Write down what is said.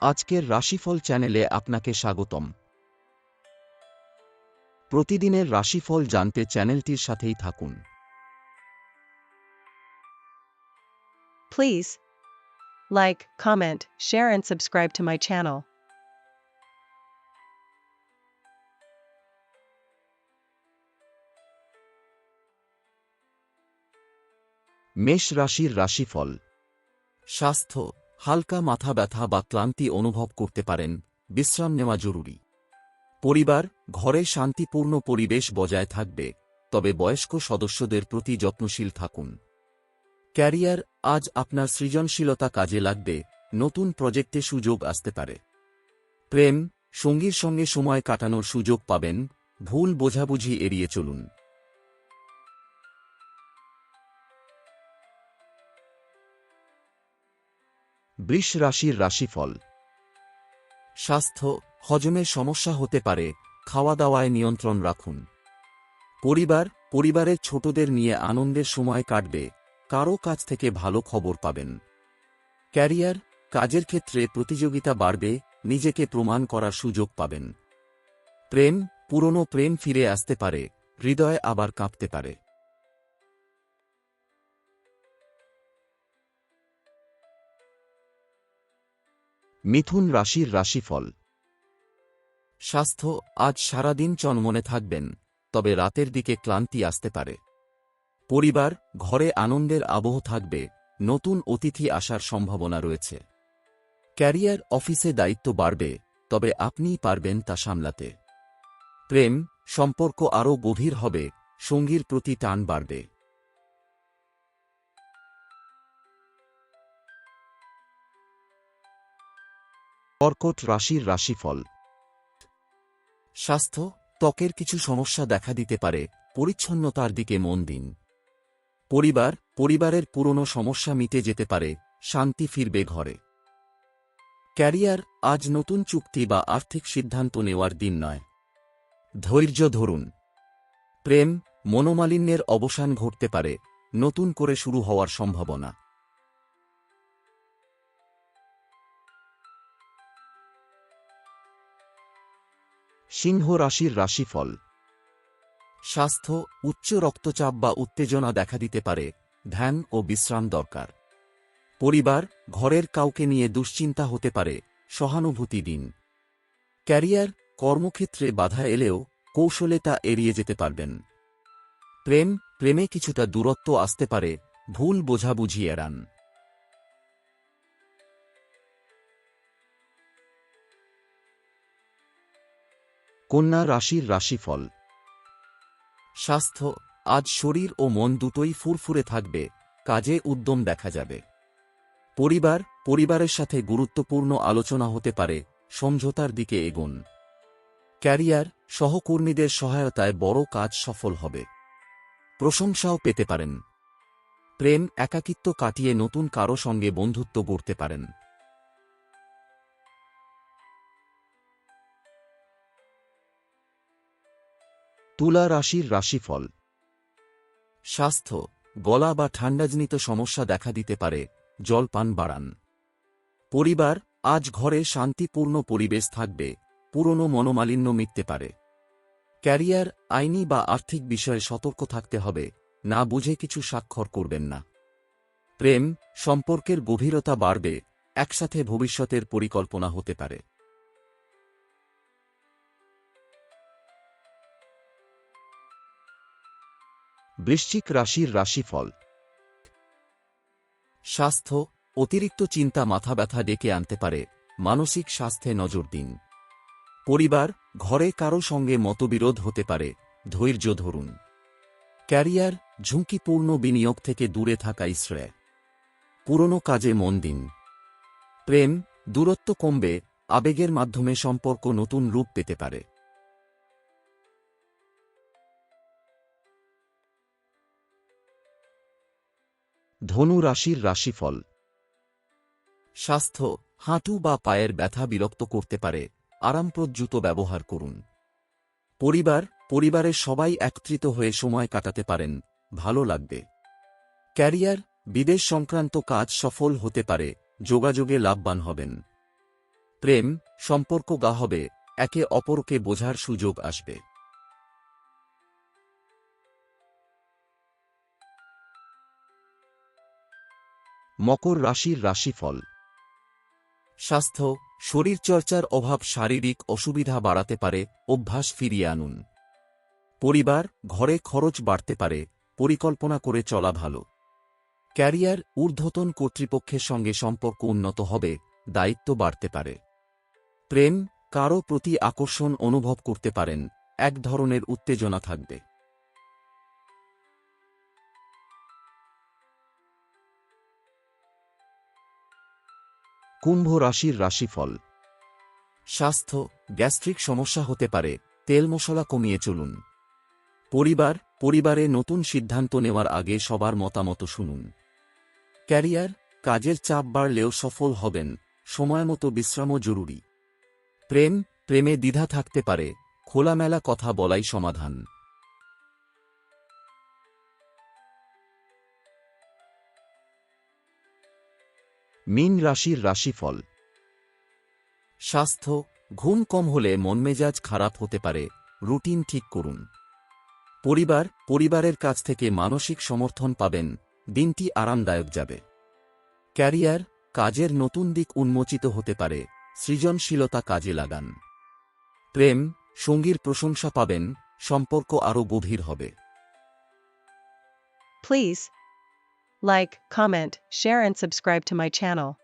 আজকের রাশিফল চ্যানেলে আপনাকে স্বাগতম। প্রতিদিনের রাশিফল জানতে চ্যানেলটির সাথেই থাকুন। Please like, comment, share and subscribe to my channel মেষ রাশির রাশিফল। স্বাস্থ্য। হালকা মাথা ব্যথা বা ক্লান্তি অনুভব করতে পারেন, বিশ্রাম নেওয়া জরুরি। পরিবার, ঘরে শান্তিপূর্ণ পরিবেশ বজায় থাকবে, তবে বয়স্ক সদস্যদের প্রতি যত্নশীল থাকুন। ক্যারিয়ার আজ আপনার সৃজনশীলতা কাজে লাগবে, নতুন প্রজেক্টে সুযোগ আসতে পারে। প্রেম, সঙ্গীর সঙ্গে সময় কাটানোর সুযোগ পাবেন, ভুল বোঝাবুঝি এড়িয়ে চলুন। বৃষ রাশির রাশিফল। স্বাস্থ্য হজমের সমস্যা হতে পারে খাওয়া দাওয়ায় নিয়ন্ত্রণ রাখুন। পরিবার পরিবারের ছোটদের নিয়ে আনন্দের সময় কাটবে কারও কাছ থেকে ভালো খবর পাবেন। ক্যারিয়ার, কাজের ক্ষেত্রে প্রতিযোগিতা বাড়বে, নিজেকে প্রমাণ করার সুযোগ পাবেন। প্রেম, পুরনো প্রেম ফিরে আসতে পারে, হৃদয় আবার কাঁপতে পারে। মিথুন রাশির রাশিফল। স্বাস্থ্য, আজ সারাদিন চনমনে থাকবেন, তবে রাতের দিকে ক্লান্তি আসতে পারে। পরিবার, ঘরে আনন্দের আবহ থাকবে, নতুন অতিথি আসার সম্ভাবনা রয়েছে। ক্যারিয়ার অফিসে দায়িত্ব বাড়বে, তবে আপনিই পারবেন তা সামলাতে। প্রেম, সম্পর্ক আরও গভীর হবে, সঙ্গীর প্রতি টান বাড়বে। কর্কট রাশির রাশিফল। স্বাস্থ্য, ত্বকের কিছু সমস্যা দেখা দিতে পারে, পরিচ্ছন্নতার দিকে মন দিন। পরিবার, পরিবারের পুরনো সমস্যা মিটে যেতে পারে, শান্তি ফিরবে ঘরে। ক্যারিয়ার, আজ নতুন চুক্তি বা আর্থিক সিদ্ধান্ত নেওয়ার দিন নয়। ধৈর্য ধরুন। প্রেম, মনোমালিন্যের অবসান ঘটতে পারে, নতুন করে শুরু হওয়ার সম্ভাবনা। সিংহ রাশির রাশিফল। স্বাস্থ্য, উচ্চ রক্তচাপ বা উত্তেজনা দেখা দিতে পারে, ধ্যান ও বিশ্রাম দরকার। পরিবার, ঘরের কাউকে নিয়ে দুশ্চিন্তা হতে পারে, সহানুভূতি দিন। ক্যারিয়ার, কর্মক্ষেত্রে বাধা এলেও কৌশলে তা এড়িয়ে যেতে পারবেন। প্রেম, প্রেমে কিছুটা দূরত্ব আসতে পারে, ভুল বোঝাবুঝি এড়ান। কন্যা রাশির রাশিফল। স্বাস্থ্য, আজ শরীর ও মন দুটোই ফুরফুরে থাকবে, কাজে উদ্যম দেখা যাবে। পরিবার, পরিবারের সাথে গুরুত্বপূর্ণ আলোচনা হতে পারে, সমঝোতার দিকে এগোন। ক্যারিয়ার, সহকর্মীদের সহায়তায় বড় কাজ সফল হবে। প্রশংসাও পেতে পারেন। প্রেম, একাকিত্ব কাটিয়ে নতুন কারও সঙ্গে বন্ধুত্ব গড়তে পারেন। তুলা রাশির রাশিফল। স্বাস্থ্য, গলা বা ঠান্ডাজনিত সমস্যা দেখা দিতে পারে, জলপান বাড়ান। পরিবার, আজ ঘরে শান্তিপূর্ণ পরিবেশ থাকবে, পুরনো মনোমালিন্য মিটতে পারে। ক্যারিয়ার, আইনি বা আর্থিক বিষয়ে সতর্ক থাকতে হবে, না বুঝে কিছু স্বাক্ষর করবেন না। প্রেম, সম্পর্কের গভীরতা বাড়বে, একসাথে ভবিষ্যতের পরিকল্পনা হতে পারে। বৃশ্চিক রাশির রাশিফল। স্বাস্থ্য, অতিরিক্ত চিন্তা, মাথা ব্যথা ডেকে আনতে পারে। মানসিক স্বাস্থ্যে নজর দিন। পরিবার, ঘরে কারও সঙ্গে মতবিরোধ হতে পারে। ধৈর্য ধরুন। ক্যারিয়ার, ঝুঁকিপূর্ণ বিনিয়োগ থেকে দূরে থাকা শ্রেয়। পুরনো কাজে মন দিন। প্রেম, দূরত্ব কমবে, আবেগের মাধ্যমে সম্পর্ক নতুন রূপ পেতে পারে। ধনু রাশির রাশিফল। স্বাস্থ্য, হাঁটু বা পায়ের ব্যথা বিরক্ত করতে পারে, আরামপ্রদ জুতো ব্যবহার করুন। পরিবার পরিবারের সবাই একত্রিত হয়ে সময় কাটাতে পারেন, ভালো লাগবে। ক্যারিয়ার, বিদেশ সংক্রান্ত কাজ সফল হতে পারে, যোগাযোগে লাভবান হবেন। প্রেম, সম্পর্ক গা হবে, একে অপরকে বোঝার সুযোগ আসবে। মকর রাশির রাশিফল। স্বাস্থ্য, শরীরচর্চার অভাব শারীরিক অসুবিধা বাড়াতে পারে, অভ্যাস ফিরিয়ে আনুন। পরিবার, ঘরে খরচ বাড়তে পারে, পরিকল্পনা করে চলা ভালো। ক্যারিয়ার, ঊর্ধ্বতন কর্তৃপক্ষের সঙ্গে সম্পর্ক উন্নত হবে, দায়িত্ব বাড়তে পারে। প্রেম, কারও প্রতি আকর্ষণ অনুভব করতে পারেন, এক ধরনের উত্তেজনা থাকবে। কুম্ভ রাশির রাশিফল। স্বাস্থ্য, গ্যাস্ট্রিক সমস্যা হতে পারে, তেল মশলা কমিয়ে চলুন। পরিবার, পরিবারে নতুন সিদ্ধান্ত নেওয়ার আগে সবার মতামত শুনুন। ক্যারিয়ার, কাজের চাপ বাড়লেও সফল হবেন, সময়মতো বিশ্রামও জরুরি। প্রেম, প্রেমে দ্বিধা থাকতে পারে, খোলামেলা কথা বলাই সমাধান। মীন রাশির রাশিফল। স্বাস্থ্য ঘুম কম হলে মনমেজাজ খারাপ হতে পারে রুটিন ঠিক করুন। পরিবার পরিবারের কাছ থেকে মানসিক সমর্থন পাবেন দিনটি আরামদায়ক যাবে। ক্যারিয়ার কাজের নতুন দিক উন্মোচিত হতে পারে সৃজনশীলতা কাজে লাগান। প্রেম সঙ্গীর প্রশংসা পাবেন সম্পর্ক আরও গভীর হবে। Please like, comment, share, and subscribe to my channel.